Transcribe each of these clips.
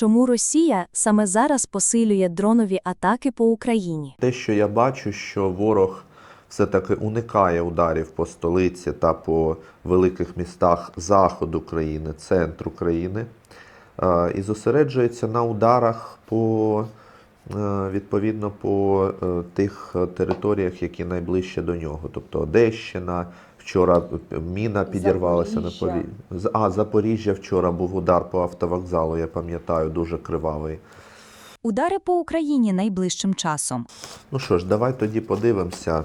Чому Росія саме зараз посилює дронові атаки по Україні? Те, що я бачу, що ворог все-таки уникає ударів по столиці та по великих містах заходу країни, центру країни, е, і зосереджується на ударах по е, відповідно по е, тих територіях, які найближче до нього. Тобто Одещина. Вчора міна підірвалася на Запоріжжя. пові... А, Запоріжжя вчора був удар по автовокзалу, я пам'ятаю, дуже кривавий. Удари по Україні найближчим часом. Ну що ж, давай тоді подивимося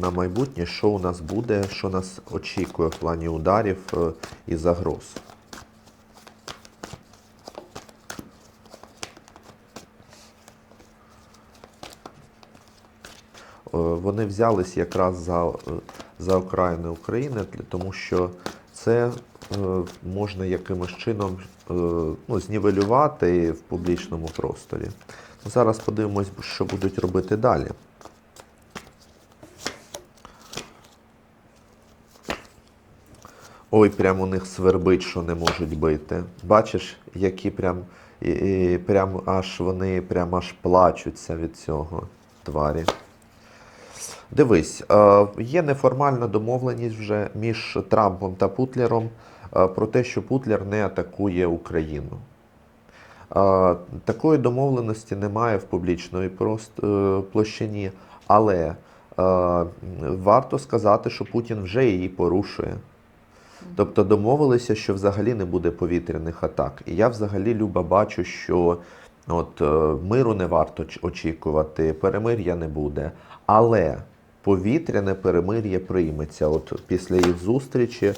на майбутнє, що у нас буде, що нас очікує в плані ударів е, і загроз. Е, Вони взялись якраз за, е, за окраїни України, тому що це е, можна якимось чином е, ну, знівелювати в публічному просторі. Зараз подивимось, що будуть робити далі. Ой, прям у них свербить, що не можуть бити. Бачиш, які прям, і, і, прям аж вони прям аж плачуться від цього тварі. Дивись, е, є неформальна домовленість вже між Трампом та Путлером е, про те, що Путлер не атакує Україну. Е, Такої домовленості немає в публічної площині, але варто сказати, що Путін вже її порушує. Тобто домовилися, що взагалі не буде повітряних атак. І я взагалі люба бачу, що от, миру не варто очікувати, перемир'я не буде. Але повітряне перемир'я прийметься. От після їх зустрічі е,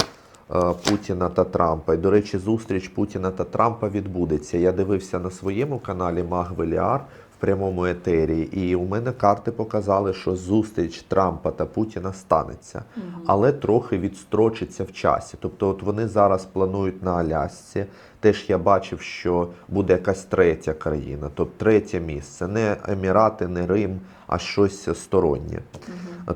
Путіна та Трампа. І, до речі, зустріч Путіна та Трампа відбудеться. Я дивився на своєму каналі Маг Веліар в прямому етері, і у мене карти показали, що зустріч Трампа та Путіна станеться, але трохи відстрочиться в часі. Тобто, от вони зараз планують на Алясці. Теж я бачив, що буде якась третя країна, тобто третє місце, не Емірати, не Рим, а щось стороннє.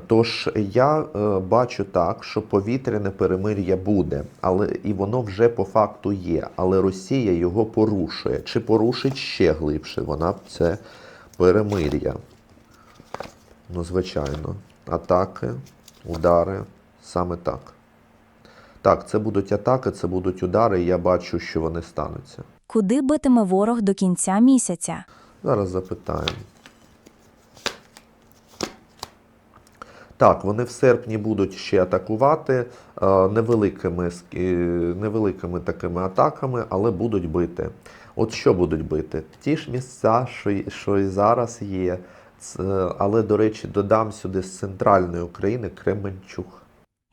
Тож я е, бачу так, що повітряне перемир'я буде, але і воно вже по факту є. Але Росія його порушує. Чи порушить ще глибше? Вона це перемир'я. Ну, звичайно. Атаки, удари, саме так. Так, це будуть атаки, це будуть удари, і я бачу, що вони стануться. Куди битиме ворог до кінця місяця? Зараз запитаємо. Так, вони в серпні будуть ще атакувати е, невеликими, е, невеликими такими атаками, але будуть бити. От що будуть бити? Ті ж місця, що, що і зараз є. Але, до речі, додам сюди з центральної України Кременчуг.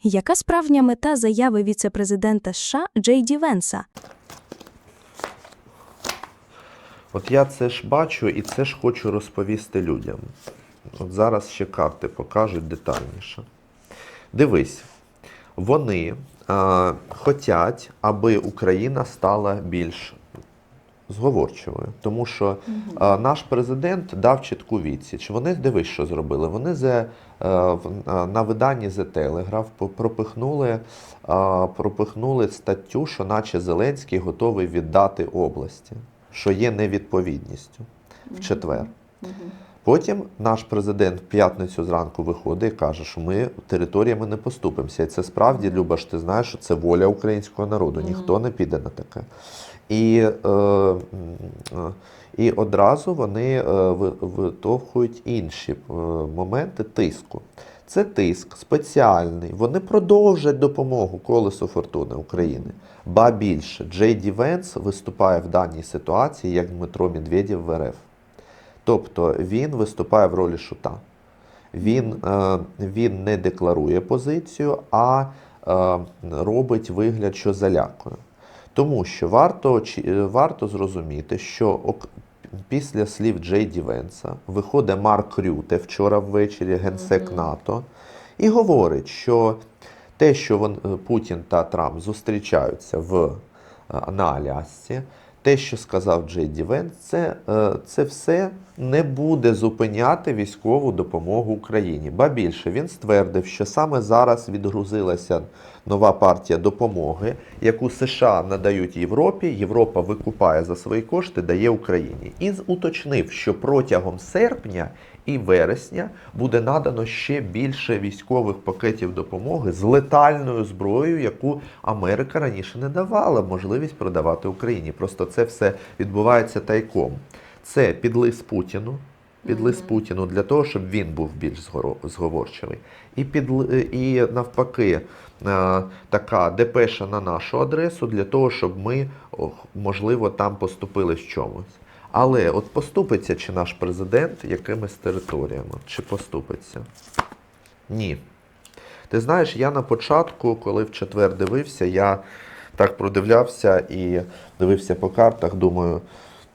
Яка справжня мета заяви віцепрезидента США Джей Ді Венса? От я це ж бачу і це ж хочу розповісти людям. От зараз ще карти покажуть детальніше. Дивись, вони е, хочуть, аби Україна стала більш зговорчивою. Тому що е, наш президент дав чітку відсіч. Вони дивись, що зробили. Вони за, е, в- е, на виданні The Telegraph пропихнули, е, пропихнули статтю, що наче Зеленський готовий віддати області, що є невідповідністю в четвер. Потім наш президент в п'ятницю зранку виходить і каже, що ми територіями не поступимося. І це справді, Люба ж ти знаєш, що це воля українського народу. Ніхто не піде на таке. І, е, е, і одразу вони е, витовхують інші е, моменти тиску. Це тиск спеціальний. Вони продовжать допомогу колесу фортуни України. Ба більше, Джей Ді Венс виступає в даній ситуації як Дмитро Медведєв в РФ. Тобто він виступає в ролі шута. Він, е, він не декларує позицію, а е, робить вигляд, що залякує. Тому що варто, е, варто зрозуміти, що після слів Джей Ді Венса виходить Марк Рюте вчора ввечері, генсек НАТО, і говорить, що те, що Путін та Трамп зустрічаються в, на Алясці, те, що сказав Джей Дівенс, це, е, це все не буде зупиняти військову допомогу Україні. Ба більше він ствердив, що саме зараз відгрузилася нова партія допомоги, яку США надають Європі. Європа викупає за свої кошти, дає Україні. І уточнив, що протягом серпня і вересня буде надано ще більше військових пакетів допомоги з летальною зброєю, яку Америка раніше не давала можливість продавати Україні. Просто це все відбувається тайком. Це підлист Путіну. Підлист Путіну для того, щоб він був більш зговорчивий. І, підли, і навпаки, е, така депеша на нашу адресу для того, щоб ми, можливо, там поступили в чомусь. Але от поступиться чи наш президент якимись територіями, чи поступиться? Ні. Ти знаєш, я на початку, коли в четвер дивився, я так продивлявся і дивився по картах, думаю,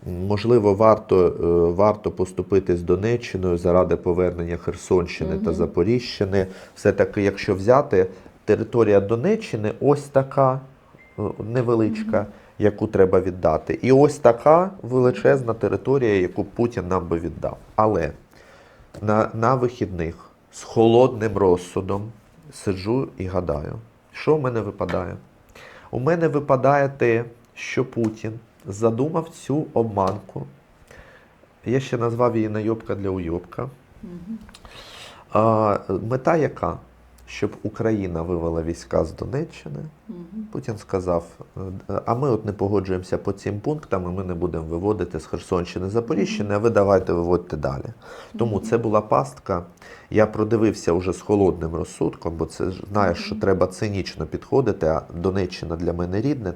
можливо, варто, е, варто поступити з Донеччиною заради повернення Херсонщини та Запоріжщини. Все-таки, якщо взяти територія Донеччини, ось така е, невеличка, яку треба віддати. І ось така величезна територія, яку Путін нам би віддав. Але на, на вихідних з холодним розсудом сиджу і гадаю, що в мене випадає? У мене випадає те, що Путін задумав цю обманку. Я ще назвав її найобка для уйобка. А, мета яка? Щоб Україна вивела війська з Донеччини. Путін сказав: е, а ми от не погоджуємося по цим пунктам, і ми не будемо виводити з Херсонщини Запоріжжини, а ви давайте виводьте далі. Тому це була пастка. Я продивився вже з холодним розсудком, бо це знаєш, що треба цинічно підходити, а Донеччина для мене рідне.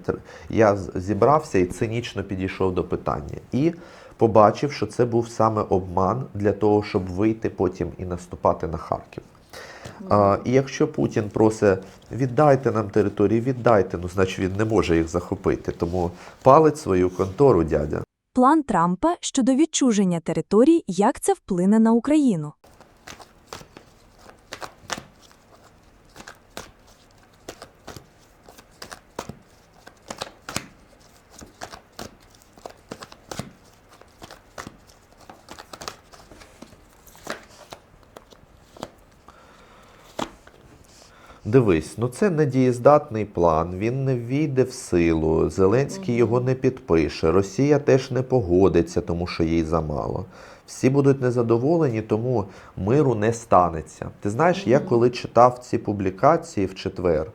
Я зібрався і цинічно підійшов до питання. І побачив, що це був саме обман для того, щоб вийти потім і наступати на Харків. А, і якщо Путін просить віддайте нам території, віддайте, ну значить він не може їх захопити. Тому палить свою контору, дядя. План Трампа щодо відчуження територій, як це вплине на Україну. Дивись, ну це недієздатний план, він не ввійде в силу. Зеленський його не підпише. Росія теж не погодиться, тому що їй замало. Всі будуть незадоволені, тому миру не станеться. Ти знаєш, я коли читав ці публікації в четвер,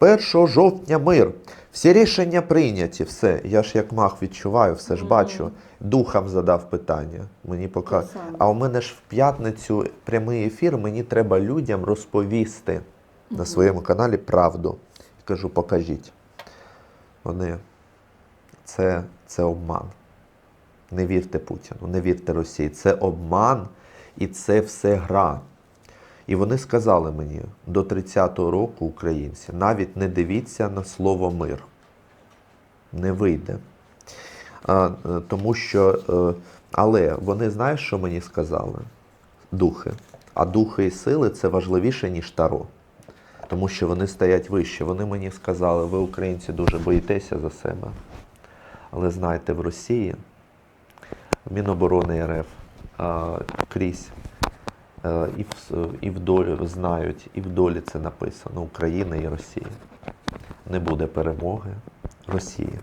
1 жовтня мир, всі рішення прийняті, все. Я ж як мах відчуваю, все ж бачу. Духам задав питання. Мені пока. А у мене ж в п'ятницю прямий ефір, мені треба людям розповісти на своєму каналі правду. Кажу, покажіть. Вони це, це обман. Не вірте Путіну, не вірте Росії. Це обман і це все гра. І вони сказали мені до 30-го року, українці, навіть не дивіться на слово мир. Не вийде. А, е, тому що, е, але вони знаєш, що мені сказали? Духи. А духи і сили це важливіше, ніж таро. Тому що вони стоять вище. Вони мені сказали, ви, українці, дуже боїтеся за себе. Але знаєте, в Росії Міноборони РФ а, крізь е, і, в, і в долі знають, і в долі це написано Україна і Росія. Не буде перемоги Росії,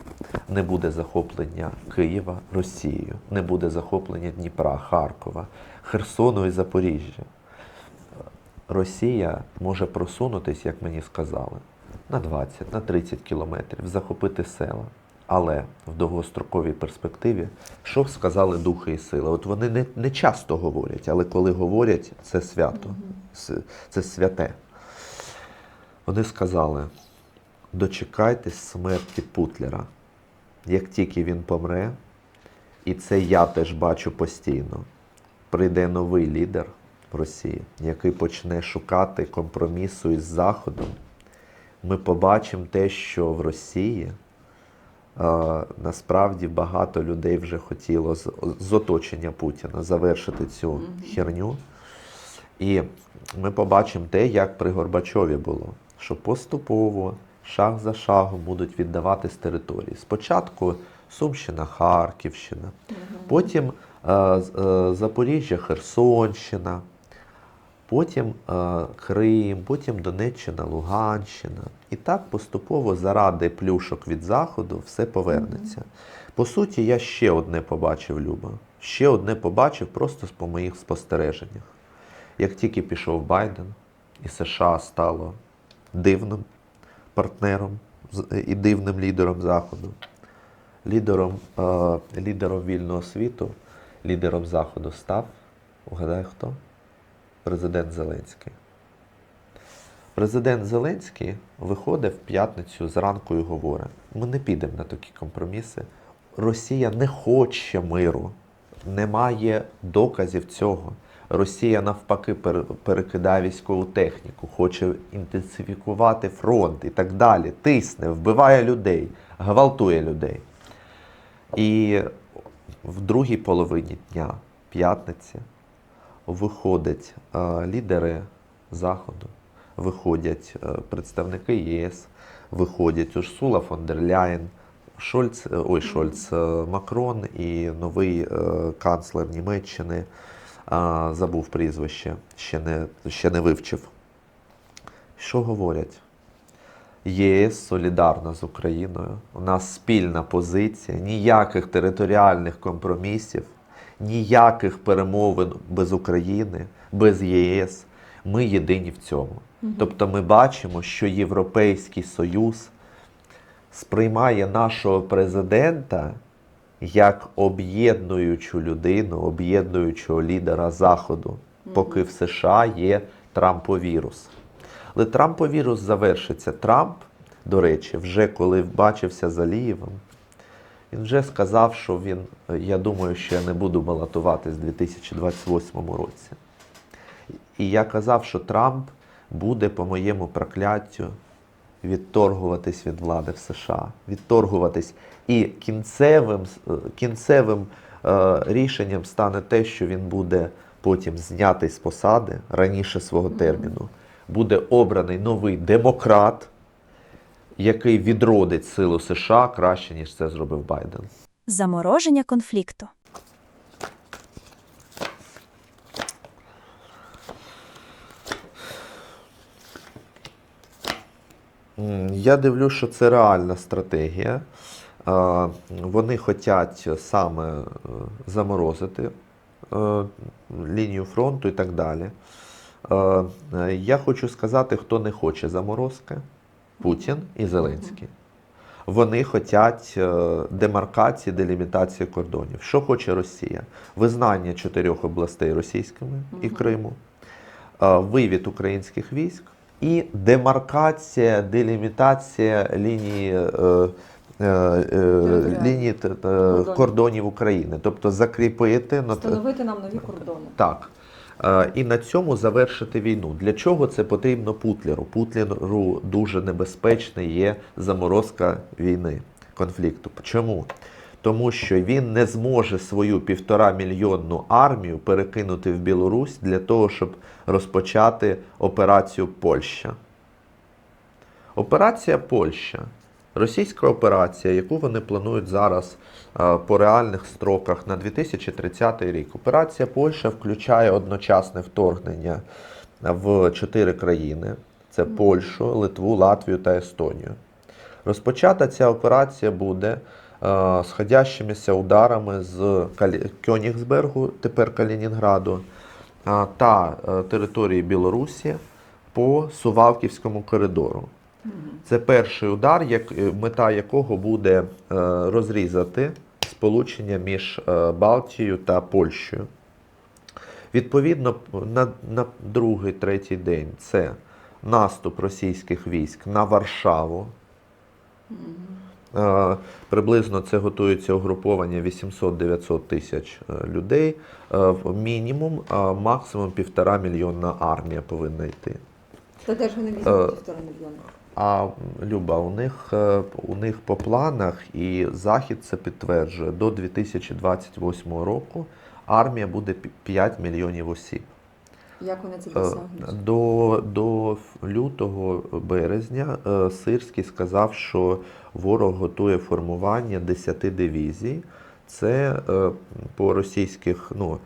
не буде захоплення Києва Росією, не буде захоплення Дніпра, Харкова, Херсону і Запоріжжя. Росія може просунутись, як мені сказали, на 20, на 30 кілометрів, захопити села. Але в довгостроковій перспективі, що сказали духи і сили? От вони не, не часто говорять, але коли говорять, це свято, це святе. Вони сказали: дочекайтесь смерті Путлера. Як тільки він помре, і це я теж бачу постійно, прийде новий лідер в Росії, який почне шукати компромісу із Заходом, ми побачимо те, що в Росії е, насправді багато людей вже хотіло з, з оточення Путіна завершити цю херню. І ми побачимо те, як при Горбачові було, що поступово, шаг за шагом будуть віддавати з території. Спочатку Сумщина, Харківщина, потім е, е, Запоріжжя, Херсонщина, потім е, Крим, потім Донеччина, Луганщина. І так поступово заради плюшок від Заходу все повернеться. По суті, я ще одне побачив, Люба. Ще одне побачив просто по моїх спостереженнях. Як тільки пішов Байден, і США стало дивним партнером і дивним лідером Заходу, лідером, е, лідером вільного світу, лідером Заходу став, угадай хто? Президент Зеленський. Президент Зеленський виходить в п'ятницю зранку і говорить: ми не підемо на такі компроміси. Росія не хоче миру, немає доказів цього. Росія навпаки перекидає військову техніку, хоче інтенсифікувати фронт і так далі. Тисне, вбиває людей, гвалтує людей. І в другій половині дня, п'ятниці, виходять е, лідери Заходу, виходять е, представники єС, виходять Урсула фон дер Ляєн, Шольц, е, ой, Шольц, Макрон і новий канцлер Німеччини. забув прізвище, ще не, ще не вивчив. Що говорять? ЄС солідарна з Україною. У нас спільна позиція, ніяких територіальних компромісів, ніяких перемовин без України, без ЄС. Ми єдині в цьому. Тобто ми бачимо, що Європейський Союз сприймає нашого президента як об'єднуючу людину, об'єднуючого лідера Заходу, поки в США є Трамповірус. Але Трамповірус завершиться. Трамп, до речі, вже коли бачився з Алієвим, він вже сказав, що він, е, я думаю, що я не буду балотуватись в 2028 році. І я казав, що Трамп буде по моєму прокляттю відторгуватись від влади в США, відторгуватись. І кінцевим, е, кінцевим е, рішенням стане те, що він буде потім знятий з посади раніше свого терміну. Буде обраний новий демократ, який відродить силу США краще, ніж це зробив Байден. Замороження конфлікту. Я дивлюсь, що це реальна стратегія. Е, Вони хочуть саме е, заморозити е, лінію фронту і так далі. Я хочу сказати, хто не хоче заморозки: Путін і Зеленський. Вони хочуть е, демаркації, делімітації кордонів. Що хоче Росія? Визнання чотирьох областей російськими і Криму, е, вивід українських військ і демаркація, делімітація лінії, е, лінії кордонів України, тобто закріпити Встановити нам нові кордони. так. Е, І на цьому завершити війну. Для чого це потрібно Путлеру? Путлеру дуже небезпечна є заморозка війни, конфлікту. Чому? Тому що він не зможе свою півтора мільйонну армію перекинути в Білорусь для того, щоб розпочати операцію Польща. Операція Польща. Російська операція, яку вони планують зараз е, по реальних строках на 2030 рік. Операція Польща включає одночасне вторгнення в чотири країни: це Польщу, Литву, Латвію та Естонію. Розпочата ця операція буде е, сходящимися ударами з Кьонігсбергу, тепер Калінінграду, е, та території Білорусі по Сувалківському коридору. Це перший удар, е, мета якого буде е, розрізати сполучення між е, Балтією та Польщею. Відповідно, на, на другий, третій день це наступ російських військ на Варшаву. Приблизно це готується угруповання 800-900 тисяч людей. Мінімум, максимум півтора мільйонна армія повинна йти. Та де ж вони візьмуть півтора мільйона? А Люба, у них, е, у них по планах, і Захід це підтверджує, до 2028 року армія буде пі- 5 мільйонів осіб. Як вони це Е, досягнуть? До, до лютого березня е, Сирський сказав, що ворог готує формування 10 дивізій. Це по російських, ну,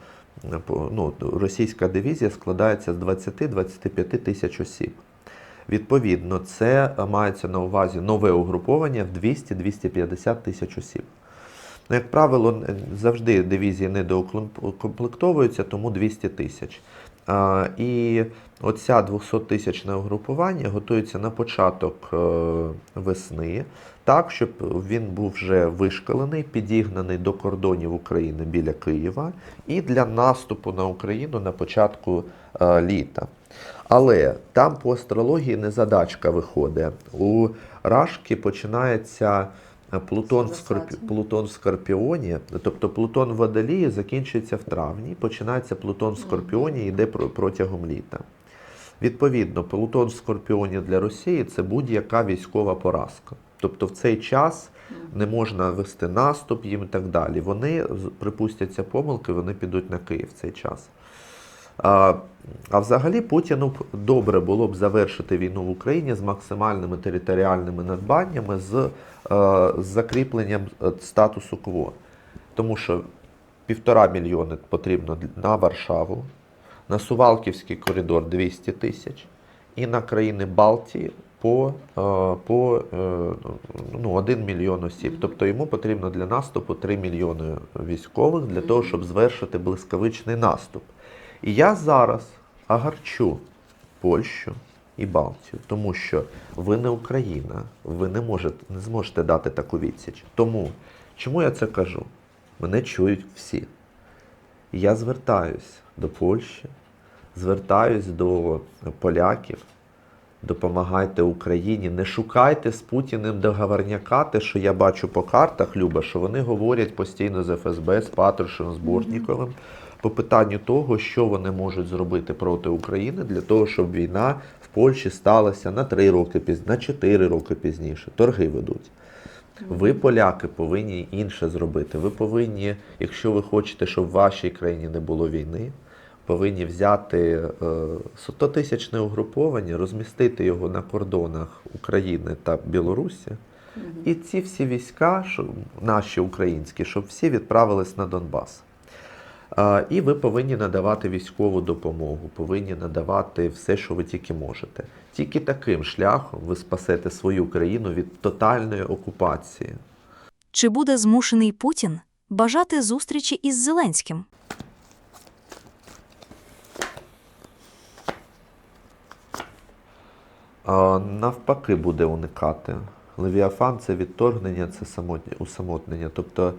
ну, російська дивізія складається з 20-25 тисяч осіб. Відповідно, це е, мається на увазі нове угруповання в 200-250 тисяч осіб. Ну, як правило, завжди дивізії недоукомплектовуються, тому 200 тисяч. І оця 200-тисячне угрупування готується на початок е, весни, так, щоб він був вже вишкалений, підігнаний до кордонів України біля Києва і для наступу на Україну на початку е, літа. Але там по астрології не задачка виходить. У Рашки починається е, Плутон в, Скорпі... Плутон в Скорпіоні, тобто Плутон в Водолії закінчується в травні, починається Плутон в Скорпіоні і йде протягом літа. Відповідно, Плутон в Скорпіоні для Росії це будь-яка військова поразка. Тобто в цей час не можна вести наступ їм і так далі. Вони припустяться помилки, вони підуть на Київ в цей час. А, взагалі Путіну б добре було б завершити війну в Україні з максимальними територіальними надбаннями, з, е, з закріпленням е, статусу кво. Тому що півтора мільйони потрібно на Варшаву, на Сувалківський коридор 200 тисяч і на країни Балтії по, е, по ну, 1 мільйон осіб. Тобто йому потрібно для наступу 3 мільйони військових для того, щоб звершити блискавичний наступ. І я зараз агарчу Польщу і Балтію, тому що ви не Україна, ви не можете, не зможете дати таку відсіч. Тому чому я це кажу? Мене чують всі. І я звертаюсь до Польщі, звертаюсь до поляків. Допомагайте Україні, не шукайте з Путіним договорняка, те, що я бачу по картах, Люба, що вони говорять постійно з ФСБ, з Патрушем, з Бортніковим по питанню того, що вони можуть зробити проти України для того, щоб війна в Польщі сталася на 3 роки пізніше, на 4 роки пізніше. Торги ведуть. Ви, поляки, повинні інше зробити. Ви повинні, якщо ви хочете, щоб в вашій країні не було війни, повинні взяти е, 100-тисячне угруповання, розмістити його на кордонах України та Білорусі. І ці всі війська, наші українські, щоб всі відправились на Донбас. І ви повинні надавати військову допомогу, повинні надавати все, що ви тільки можете. Тільки таким шляхом ви спасете свою країну від тотальної окупації. Чи буде змушений Путін бажати зустрічі із Зеленським? Навпаки, буде уникати. Левіафан це відторгнення, це самотня- усамотнення. Тобто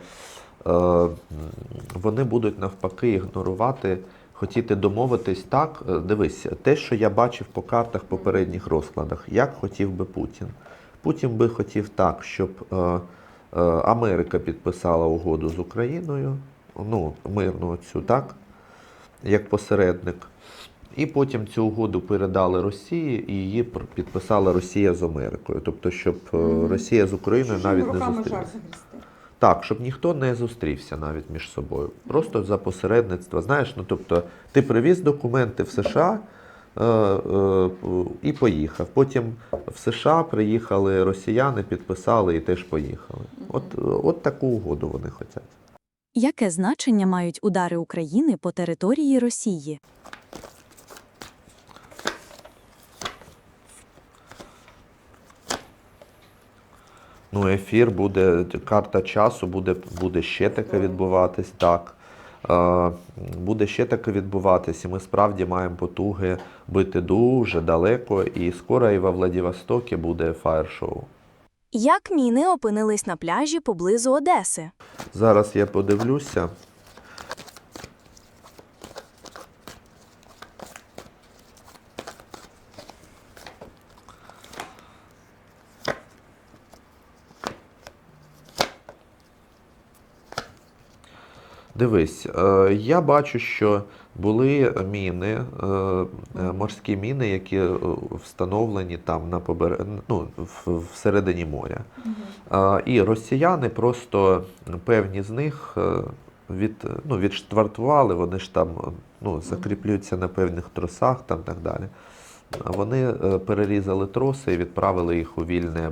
вони будуть навпаки ігнорувати, хотіти домовитись так. е, Дивись, те, що я бачив по картах попередніх розкладах, як хотів би Путін. Путін би хотів так, щоб е, е, Америка підписала угоду з Україною, ну, мирну цю, так, як посередник. І потім цю угоду передали Росії, і її підписала Росія з Америкою. Тобто, щоб е. Росія з Україною навіть не зустрілася. Так, щоб ніхто не зустрівся навіть між собою. Просто за посередництва. Знаєш, ну тобто, ти привіз документи в США е, е, і поїхав. Потім в США приїхали росіяни, підписали і теж поїхали. От, от таку угоду вони хочуть. Яке значення мають удари України по території Росії? Ну, ефір буде, карта часу буде, буде ще таке відбуватись, так. Е, буде ще таке відбуватись, і ми справді маємо потуги бити дуже далеко, і скоро і во Владивостокі буде фаєр-шоу. Як міни опинились на пляжі поблизу Одеси? Зараз я подивлюся. Дивись, е, я бачу, що були міни, е, е, морські міни, які встановлені там на побер... ну, всередині моря. І росіяни просто певні з них від, ну, відштвартували, вони ж там ну, закріплюються на певних тросах там так далі. Вони е, перерізали троси і відправили їх у вільне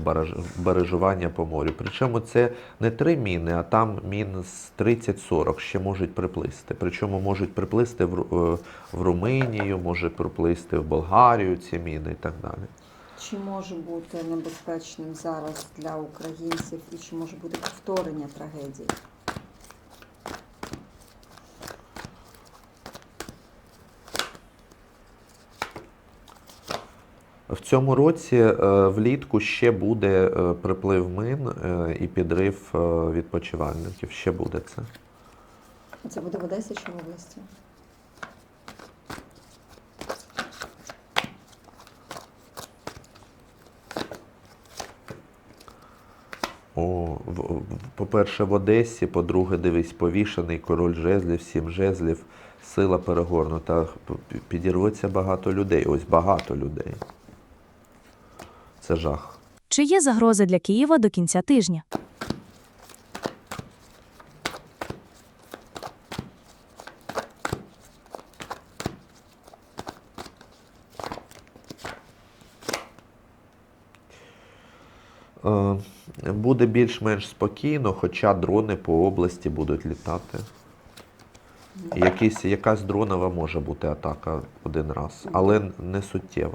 баражування по морю. Причому це не три міни, а там мін з 30-40 ще можуть приплисти. Причому можуть приплисти е, в Румунію, може приплисти в Болгарію ці міни і так далі. Чи може бути небезпечним зараз для українців і чи може бути повторення трагедії? В цьому році е, влітку ще буде е, приплив мин е, і підрив відпочивальників. Ще буде це. Це буде в Одесі чи в області? О, по-перше, в Одесі, по-друге, дивись, повішений король жезлів, сім жезлів, сила перегорнута. Підірветься багато людей. Ось багато людей. Це жах. Чи є загрози для Києва до кінця тижня? Е, Буде більш-менш спокійно, хоча дрони по області будуть літати. Якийсь, якась дронова може бути атака один раз, але не суттєва.